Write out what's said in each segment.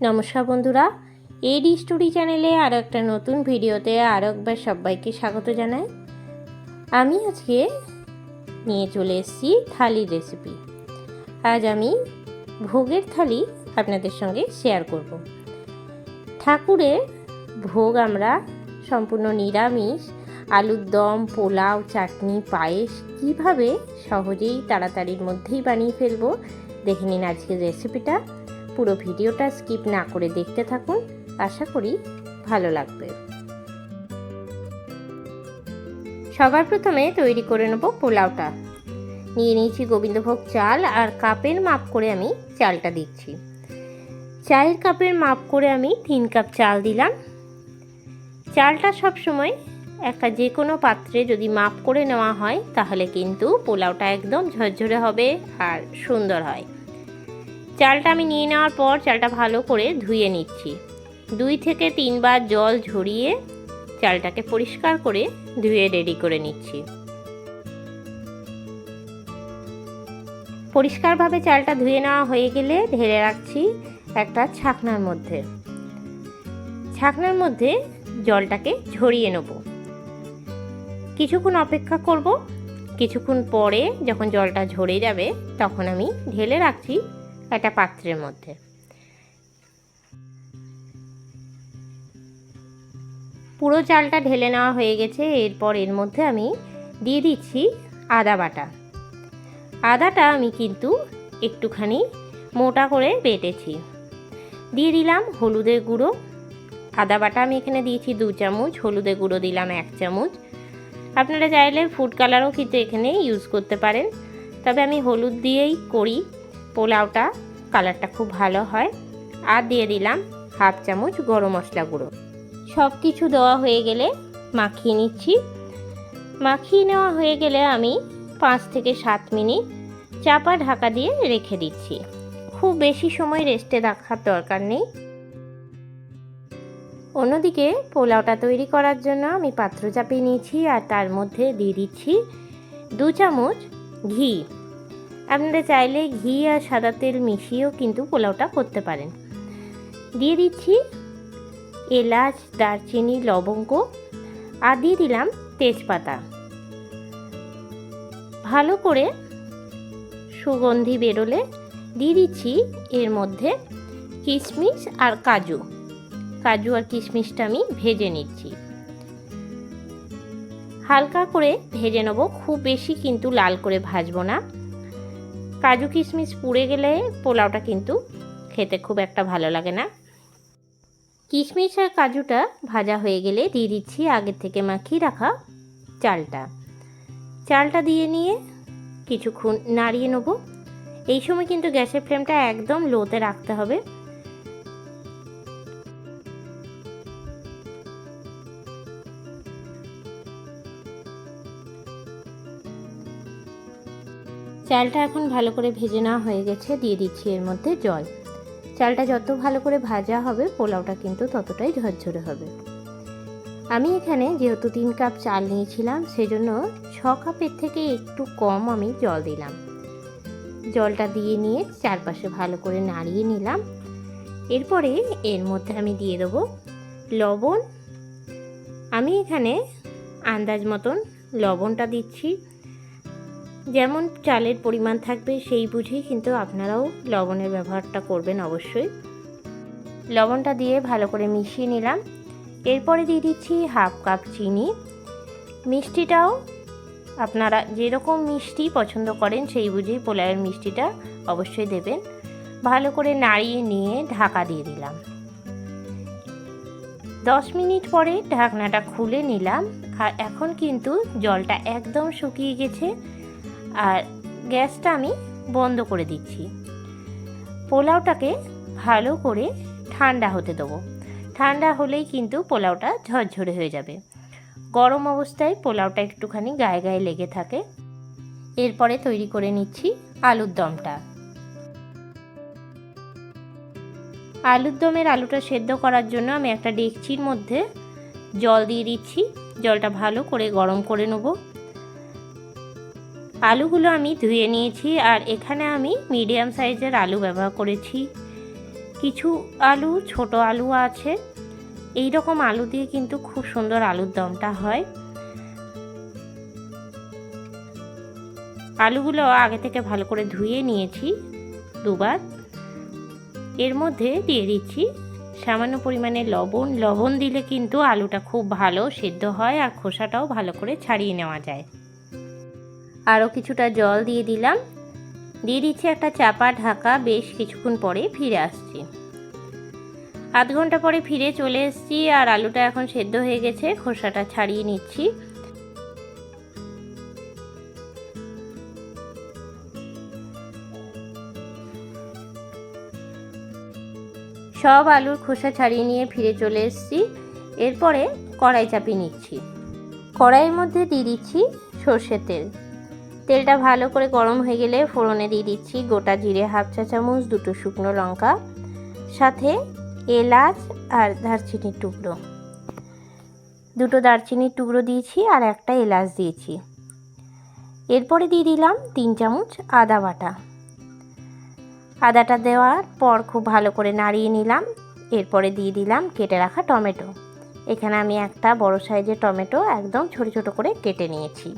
নমস্কার বন্ধুরা। এডি স্টোরি চ্যানেলে আরও একটা নতুন ভিডিওতে আরও একবার সবাইকে স্বাগত জানাই। আমি আজকে নিয়ে চলে এসেছি থালির রেসিপি আজ আমি ভোগের থালি আপনাদের সঙ্গে শেয়ার করব। ঠাকুরের ভোগ আমরা সম্পূর্ণ নিরামিষ, আলুর দম, পোলাও, চাটনি, পায়েস কীভাবে সহজেই তাড়াতাড়ির মধ্যেই বানিয়ে ফেলব, দেখে নিন আজকের রেসিপিটা পুরো ভিডিওটা স্কিপ না করে দেখতে থাকুন। আশা করি ভালো লাগবে। সবার প্রথমে তৈরি করে নেব পোলাওটা। নিয়ে নিয়েছি গোবিন্দভোগ চাল আর কাপের মাপ করে আমি চালটা দিচ্ছি। চায়ের কাপের মাপ করে আমি তিন কাপ চাল দিলাম। চালটা সবসময় একটা যে কোনো পাত্রে যদি মাপ করে নেওয়া হয়, তাহলে কিন্তু পোলাওটা একদম ঝরঝরে হবে আর সুন্দর হয়। চালটা আমি নিয়ে নেওয়ার পর চালটা ভালো করে ধুয়ে নিচ্ছি। দুই থেকে তিনবার জল ঝরিয়ে চালটাকে পরিষ্কার করে ধুয়ে রেডি করে নিচ্ছি। পরিষ্কারভাবে চালটা ধুয়ে নেওয়া হয়ে গেলে ঢেলে রাখছি একটা ছাকনার মধ্যে। ছাকনার মধ্যে জলটাকে ঝরিয়ে নেব। কিছুক্ষণ অপেক্ষা করব। কিছুক্ষণ পরে যখন জলটা ঝরে যাবে তখন আমি ঢেলে রাখছি একটা পাত্রের মধ্যে। পুরো চালটা ঢেলে নেওয়া হয়ে গেছে, এরপর এর মধ্যে আমি দিয়ে দিচ্ছি আদা বাটা। আদাটা আমি কিন্তু একটুখানি মোটা করে বেটেছি। দিয়ে দিলাম হলুদের গুঁড়ো। আদা বাটা আমি এখানে দিয়েছি দু চামচ, হলুদের গুঁড়ো দিলাম এক চামচ। আপনারা চাইলে ফুড কালারও কিন্তু এখানে ইউজ করতে পারেন। তবে আমি হলুদ দিয়েই করি। পোলাওটা কালারটা খুব ভালো হয়। আর দিয়ে দিলাম হাফ চামচ গরম মশলা গুঁড়ো। সব কিছু দেওয়া হয়ে গেলে মাখিয়ে নিচ্ছি। মাখিয়ে নেওয়া হয়ে গেলে আমি পাঁচ থেকে সাত মিনিট চাপা ঢাকা দিয়ে রেখে দিচ্ছি। খুব বেশি সময় রেস্টে রাখার দরকার নেই। অন্যদিকে পোলাওটা তৈরি করার জন্য আমি পাত্র চাপিয়ে নিয়েছি আর তার মধ্যে দিয়ে দিচ্ছি দু চামচ ঘি। আপনারা চাইলে ঘি আর সাদা তেল মিশিয়েও কিন্তু পোলাওটা করতে পারেন। দিয়ে দিচ্ছি এলাচ, দারচিনি, লবঙ্গ, আর দিয়ে দিলাম তেজপাতা। ভালো করে সুগন্ধি বেরোলে দিয়ে দিচ্ছি এর মধ্যে কিশমিশ আর কাজু। কাজু আর কিশমিশটা আমি ভেজে নিচ্ছি। হালকা করে ভেজে নেব, খুব বেশি কিন্তু লাল করে ভাজবো না। কাজু কিশমিশ পুড়ে গেলে পোলাওটা কিন্তু খেতে খুব একটা ভালো লাগে না। কিশমিশ আর কাজুটা ভাজা হয়ে গেলে দিয়ে দিচ্ছি আগে থেকে মাখিয়ে রাখা চালটা। চালটা দিয়ে নিয়ে কিছুক্ষণ নাড়িয়ে নেব। এই সময় কিন্তু গ্যাসের ফ্লেমটা একদম লোতে রাখতে হবে। চালটা এখন ভালো করে ভেজে নেওয়া হয়ে গেছে, দিয়ে দিচ্ছি এর মধ্যে জল। চালটা যত ভালো করে ভাজা হবে, পোলাওটা কিন্তু ততটাই ঝরঝরে হবে। আমি এখানে যেহেতু তিন কাপ চাল নিয়েছিলাম, সেজন্য ছ কাপের থেকে একটু কম আমি জল দিলাম। জলটা দিয়ে নিয়ে চারপাশে ভালো করে নাড়িয়ে নিলাম। এরপরে এর মধ্যে আমি দিয়ে দেবো লবণ। আমি এখানে আন্দাজ মতন লবণটা দিচ্ছি। যেমন চালের পরিমাণ থাকবে সেই বুঝেই কিন্তু আপনারাও লবণের ব্যবহারটা করবেন অবশ্যই। লবণটা দিয়ে ভালো করে মিশিয়ে নিলাম। এরপরে দিয়ে দিচ্ছি হাফ কাপ চিনি। মিষ্টিটাও আপনারা যেরকম মিষ্টি পছন্দ করেন সেই বুঝেই পোলাওয়ের মিষ্টিটা অবশ্যই দেবেন। ভালো করে নাড়িয়ে নিয়ে ঢাকা দিয়ে দিলাম। দশ মিনিট পরে ঢাকনাটা খুলে নিলাম। এখন কিন্তু জলটা একদম শুকিয়ে গেছে। আর গ্যাসটা আমি বন্ধ করে দিচ্ছি। পোলাওটাকে ভালো করে ঠান্ডা হতে দেবো। ঠান্ডা হলেই কিন্তু পোলাওটা ঝরঝরে হয়ে যাবে। গরম অবস্থায় পোলাওটা একটুখানি গায়ে গায়ে লেগে থাকে। এরপরে তৈরি করে নিচ্ছি আলুর দমটা। আলুর দমের আলুটা সেদ্ধ করার জন্য আমি একটা ডেকচির মধ্যে জল দিয়ে দিচ্ছি। জলটা ভালো করে গরম করে নেব। আলুগুলো আমি ধুয়ে নিয়েছি আর এখানে আমি মিডিয়াম সাইজের আলু ব্যবহার করেছি। কিছু আলু, ছোট আলু আছে। এই রকম আলু দিয়ে কিন্তু খুব সুন্দর আলুর দমটা হয়। আলুগুলো আগে থেকে ভালো করে ধুয়ে নিয়েছি দুবার। এর মধ্যে দিয়ে দিচ্ছি সামান্য পরিমাণে লবণ। লবণ দিলে কিন্তু আলুটা খুব ভালো সেদ্ধ হয় আর খোসাটাও ভালো করে ছাড়িয়ে নেওয়া যায়। আরও কিছুটা জল দিয়ে দিলাম। দিয়ে দিচ্ছি একটা চাপা ঢাকা, বেশ কিছুক্ষণ পরে ফিরে আসছি। আধ ঘণ্টা পরে ফিরে চলে এসেছি আর আলুটা এখন সেদ্ধ হয়ে গেছে, খোসাটা ছাড়িয়ে নিচ্ছি। সব আলুর খোসা ছাড়িয়ে নিয়ে ফিরে চলে এসেছি। এরপরে কড়াই চাপিয়ে নিচ্ছি। কড়াইয়ের মধ্যে দিয়ে দিচ্ছি সর্ষের তেল। তেলটা ভালো করে গরম হয়ে গেলে ফোড়নে দিয়ে দিচ্ছি গোটা জিরে হাফ চা চামচ, দুটো শুকনো লঙ্কা, সাথে এলাচ আর দারচিনির টুকরো। দুটো দারচিনির টুকরো দিয়েছি আর একটা এলাচ দিয়েছি। এরপরে দিয়ে দিলাম তিন চামচ আদা বাটা। আদাটা দেওয়ার পর খুব ভালো করে নাড়িয়ে নিলাম। এরপরে দিয়ে দিলাম কেটে রাখা টমেটো। এখানে আমি একটা বড় সাইজের টমেটো একদম ছোট ছোট করে কেটে নিয়েছি।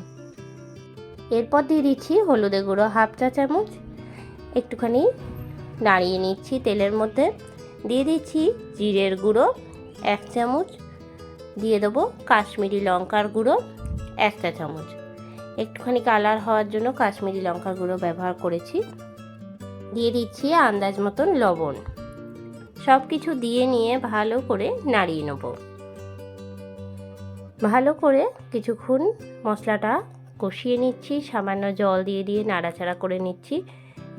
এরপর দিয়ে দিচ্ছি হলুদের গুঁড়ো হাফ চা চামচ। একটুখানি নাড়িয়ে নিচ্ছি তেলের মধ্যে। দিয়ে দিচ্ছি জিরের গুঁড়ো এক চামচ। দিয়ে দেবো কাশ্মীরি লঙ্কার গুঁড়ো এক চা চামচ। একটুখানি কালার হওয়ার জন্য কাশ্মীরি লঙ্কার গুঁড়ো ব্যবহার করেছি। দিয়ে দিচ্ছি আন্দাজ মতন লবণ। সব কিছু দিয়ে নিয়ে ভালো করে নাড়িয়ে নেব। ভালো করে কিছুক্ষণ মশলাটা কষিয়ে নিচ্ছি, সামান্য জল দিয়ে দিয়ে নাড়াচাড়া করে নিচ্ছি,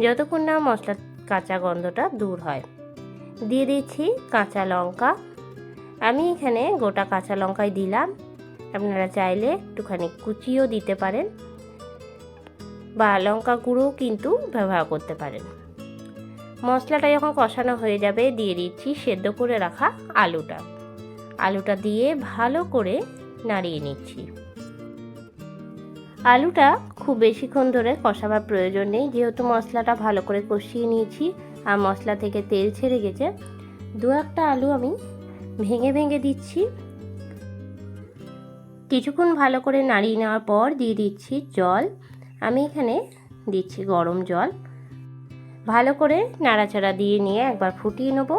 যতক্ষণ না মশলার কাঁচা গন্ধটা দূর হয়। দিয়ে দিচ্ছি কাঁচা লঙ্কা। আমি এখানে গোটা কাঁচা লঙ্কাই দিলাম। আপনারা চাইলে একটুখানি কুচিও দিতে পারেন বা লঙ্কা গুঁড়োও কিন্তু ব্যবহার করতে পারেন। মশলাটা যখন কষানো হয়ে যাবে, দিয়ে দিচ্ছি সেদ্ধ করে রাখা আলুটা। আলুটা দিয়ে ভালো করে নাড়িয়ে নিচ্ছি। আলুটা খুব বেশিক্ষণ ধরে কষাবার প্রয়োজন নেই। যেহেতু মশলাটা ভালো করে কষিয়ে নিয়েছি আর মশলা থেকে তেল ছেড়ে গেছে, দু একটা আলু আমি ভেঙে ভেঙে দিচ্ছি। কিছুক্ষণ ভালো করে নাড়িয়ে নেওয়ার পর দিয়ে দিচ্ছি জল। আমি এখানে দিচ্ছি গরম জল। ভালো করে নাড়াচাড়া দিয়ে নিয়ে একবার ফুটিয়ে নেব।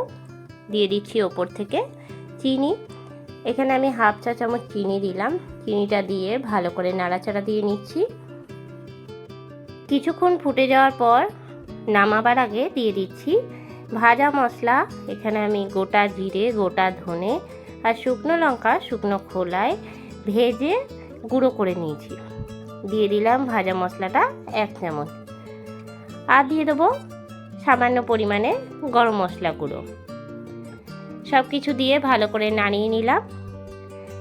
দিয়ে দিচ্ছি ওপর থেকে চিনি। এখানে আমি হাফ চা চামচ চিনি দিলাম। চিনিটা দিয়ে ভালো করে নাড়াচাড়া দিয়ে নিচ্ছি। কিছুক্ষণ ফুটে যাওয়ার পর নামাবার আগে দিয়ে দিচ্ছি ভাজা মশলা। এখানে আমি গোটা জিরে, গোটা ধনে আর শুকনো লঙ্কা, শুকনো খোলায় ভেজে গুঁড়ো করে নিয়েছি। দিয়ে দিলাম ভাজা মশলাটা এক চামচ। আর দিয়ে দেবো সামান্য পরিমাণে গরম মশলা গুঁড়ো। সব কিছু দিয়ে ভালো করে নাড়িয়ে নিলাম।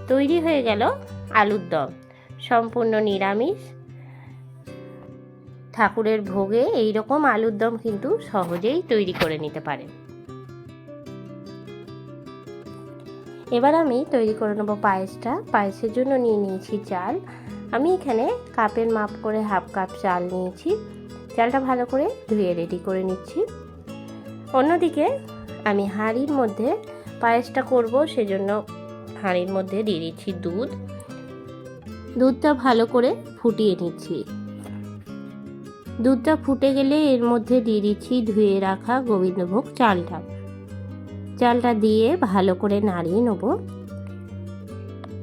তৈরি হয়ে গেল আলুর দম। সম্পূর্ণ নিরামিষ। ঠাকুরের ভোগে এই রকম আলুর দম কিন্তু সহজেই তৈরি করে নিতে পারেন এবার আমি তৈরি করে নেব পায়েসটা। পায়েসের জন্য নিয়ে নিয়েছি চাল। আমি এখানে কাপের মাপ করে হাফ কাপ চাল নিয়েছি। চালটা ভালো করে ধুয়ে রেডি করে নিচ্ছি। অন্যদিকে আমি হাঁড়ির মধ্যে পায়েসটা করব, সেজন্য হাঁড়ির মধ্যে দিয়ে দিচ্ছি দুধ। দুধটা ভালো করে ফুটিয়ে নিচ্ছি। দুধটা ফুটে গেলে এর মধ্যে দিয়ে দিচ্ছি ধুয়ে রাখা গোবিন্দভোগ চালটা। চালটা দিয়ে ভালো করে নাড়িয়ে নেব।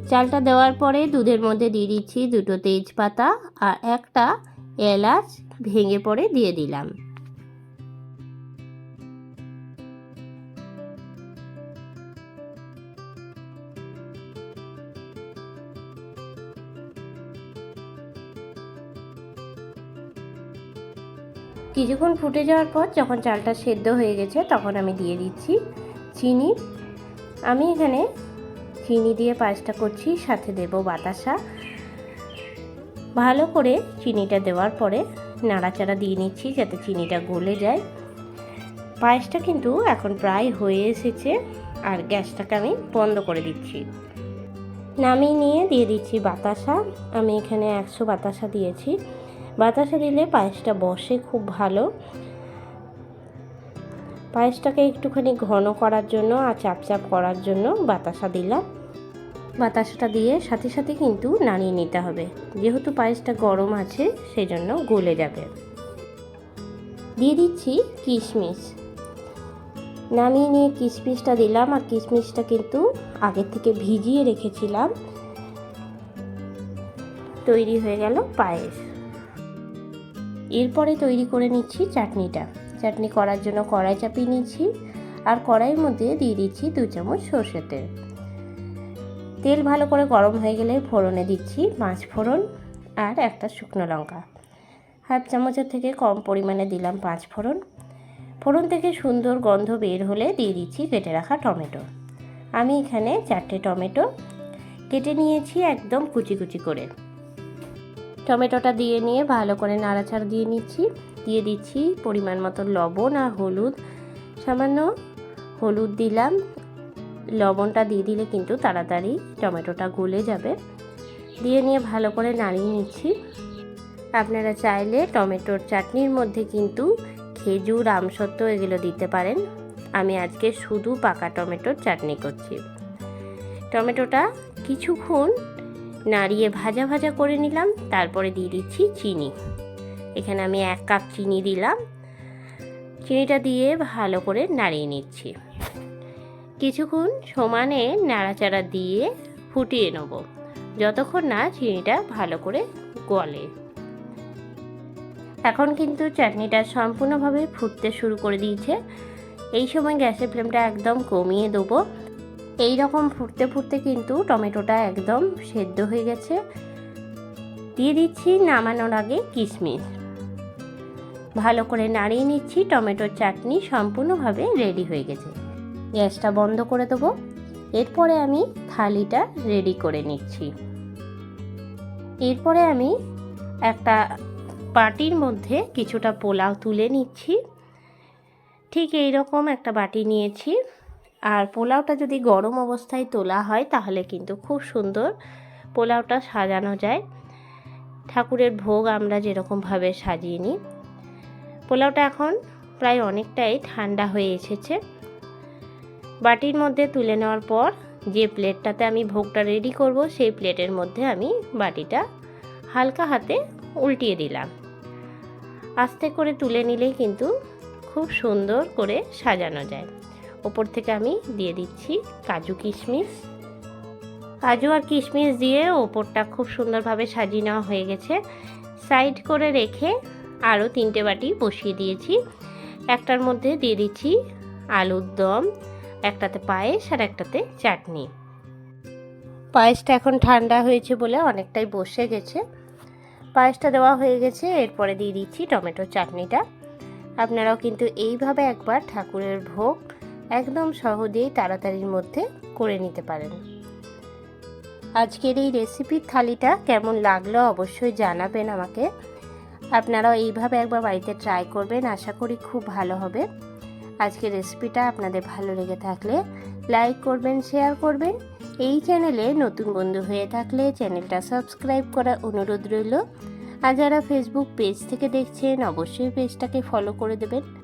চালটা দেওয়ার পরে দুধের মধ্যে দিয়ে দিচ্ছি দুটো তেজপাতা আর একটা এলাচ ভেঙে পড়ে দিয়ে দিলাম। কিছুক্ষণ ফুটে যাওয়ার পর যখন চালটা সেদ্ধ হয়ে গেছে, তখন আমি দিয়ে দিচ্ছি চিনি। আমি এখানে চিনি দিয়ে পায়েসটা করছি, সাথে দেব বাতাসা। ভালো করে চিনিটা দেওয়ার পরে নাড়াচাড়া দিয়ে নিচ্ছি যাতে চিনিটা গলে যায়। পায়েসটা কিন্তু এখন প্রায় হয়ে এসেছে আর গ্যাসটাকে আমি বন্ধ করে দিচ্ছি। নামিয়ে নিয়ে দিয়ে দিচ্ছি বাতাসা। আমি এখানে একশো বাতাসা দিয়েছি। বাতাসা দিলে পায়েসটা বসে খুব ভালো। পায়েসটাকে একটুখানি ঘন করার জন্য আর চাপ চাপ করার জন্য বাতাসা দিলাম। বাতাসাটা দিয়ে সাথে সাথে কিন্তু নাড়িয়ে নিতে হবে। যেহেতু পায়েসটা গরম আছে সেই জন্য গলে যাবে। দিয়ে দিচ্ছি কিশমিশ। নামিয়ে নিয়ে কিশমিশটা দিলাম আর কিশমিশটা কিন্তু আগের থেকে ভিজিয়ে রেখেছিলাম। তৈরি হয়ে গেল পায়েস। এরপরে তৈরি করে নিচ্ছি চাটনিটা। চাটনি করার জন্য কড়াই চাপিয়ে নিচ্ছি আর কড়াইয়ের মধ্যে দিয়ে দিচ্ছি দু চামচ সর্ষে তেল। তেল ভালো করে গরম হয়ে গেলে ফোড়নে দিচ্ছি পাঁচ ফোড়ন আর একটা শুকনো লঙ্কা। হাফ চামচের থেকে কম পরিমাণে দিলাম পাঁচ ফোড়ন। ফোড়ন থেকে সুন্দর গন্ধ বের হলে দিয়ে দিচ্ছি কেটে রাখা টমেটো। আমি এখানে চারটে টমেটো কেটে নিয়েছি একদম কুচি কুচি করে। টমেটোটা দিয়ে নিয়ে ভালো করে নাড়াচাড়া দিয়ে নিচ্ছি। দিয়ে দিচ্ছি পরিমাণ মতো লবণ আর হলুদ। সামান্য হলুদ দিলাম। লবণটা দিয়ে দিলে কিন্তু তাড়াতাড়ি টমেটোটা গলে যাবে। দিয়ে নিয়ে ভালো করে নাড়িয়ে নিচ্ছি। আপনারা চাইলে টমেটোর চাটনির মধ্যে কিন্তু খেজুর, আমসত্ত্ব এগুলো দিতে পারেন। আমি আজকে শুধু পাকা টমেটোর চাটনি করছি। টমেটোটা কিছুক্ষণ নাড়িয়ে ভাজা ভাজা করে নিলাম, তারপরে দিয়ে দিচ্ছি চিনি। এখানে আমি এক কাপ চিনি দিলাম। চিনিটা দিয়ে ভালো করে নাড়িয়ে নিচ্ছি। কিছুক্ষণ সমানে নাড়াচাড়া দিয়ে ফুটিয়ে নেব, যতক্ষণ না চিনিটা ভালো করে গলে। এখন কিন্তু চাটনিটা সম্পূর্ণভাবে ফুটতে শুরু করে দিয়েছে। এই সময় গ্যাসের ফ্লেমটা একদম কমিয়ে দেবো। এই রকম ফুটতে ফুটতে কিন্তু টমেটোটা একদম সেদ্ধ হয়ে গেছে। দিয়ে দিচ্ছি নামানোর আগে কিশমিশ। ভালো করে নাড়িয়ে নিচ্ছি, টমেটোর চাটনি সম্পূর্ণভাবে রেডি হয়ে গেছে। গ্যাসটা বন্ধ করে দেবো। এরপরে আমি থালিটা রেডি করে নিচ্ছি। এরপরে আমি একটা বাটির মধ্যে কিছুটা পোলাও তুলে নিচ্ছি। ঠিক এই রকম একটা বাটি নিয়েছি। আর পোলাওটা যদি গরম অবস্থায় তোলা হয়, তাহলে কিন্তু খুব সুন্দর পোলাওটা সাজানো যায়। ঠাকুরের ভোগ আমরা যেরকমভাবে সাজিয়ে নিই। পোলাওটা এখন প্রায় অনেকটাই ঠান্ডা হয়ে এসেছে। বাটির মধ্যে তুলে নেওয়ার পর যে প্লেটটাতে আমি ভোগটা রেডি করব, সেই প্লেটের মধ্যে আমি বাটিটা হালকা হাতে উল্টিয়ে দিলাম। আস্তে করে তুলে নিলেই কিন্তু খুব সুন্দর করে সাজানো যায়। ওপর থেকে আমি দিয়ে দিচ্ছি কাজু কিশমিশ। কাজু আর কিশমিশ দিয়ে ওপরটা খুব সুন্দরভাবে সাজিয়ে নেওয়া হয়ে গেছে। সাইড করে রেখে আরও তিনটে বাটি বসিয়ে দিয়েছি। একটার মধ্যে দিয়ে দিচ্ছি আলুর দম, একটাতে পায়েস আর একটাতে চাটনি। পায়েসটা এখন ঠান্ডা হয়েছে বলে অনেকটাই বসে গেছে। পায়েসটা দেওয়া হয়ে গেছে, এরপরে দিয়ে দিচ্ছি টমেটো চাটনিটা। আপনারাও কিন্তু এইভাবে একবার ঠাকুরের ভোগ একদম সহজেই তাড়াতাড়ির মধ্যে করে নিতে পারেন। আজকের এই রেসিপির থালিটা কেমন লাগল অবশ্যই জানাবেন আমাকে। আপনারাও এইভাবে একবার বাড়িতে ট্রাই করবেন, আশা করি খুব ভালো হবে। আজকের রেসিপিটা আপনাদের ভালো লেগে থাকলে লাইক করবেন শেয়ার করবেন। এই চ্যানেলে নতুন বন্ধু হয়ে থাকলে চ্যানেলটা সাবস্ক্রাইব করার অনুরোধ রইল। আর যারা ফেসবুক পেজ থেকে দেখছেন, অবশ্যই পেজটাকে ফলো করে দেবেন।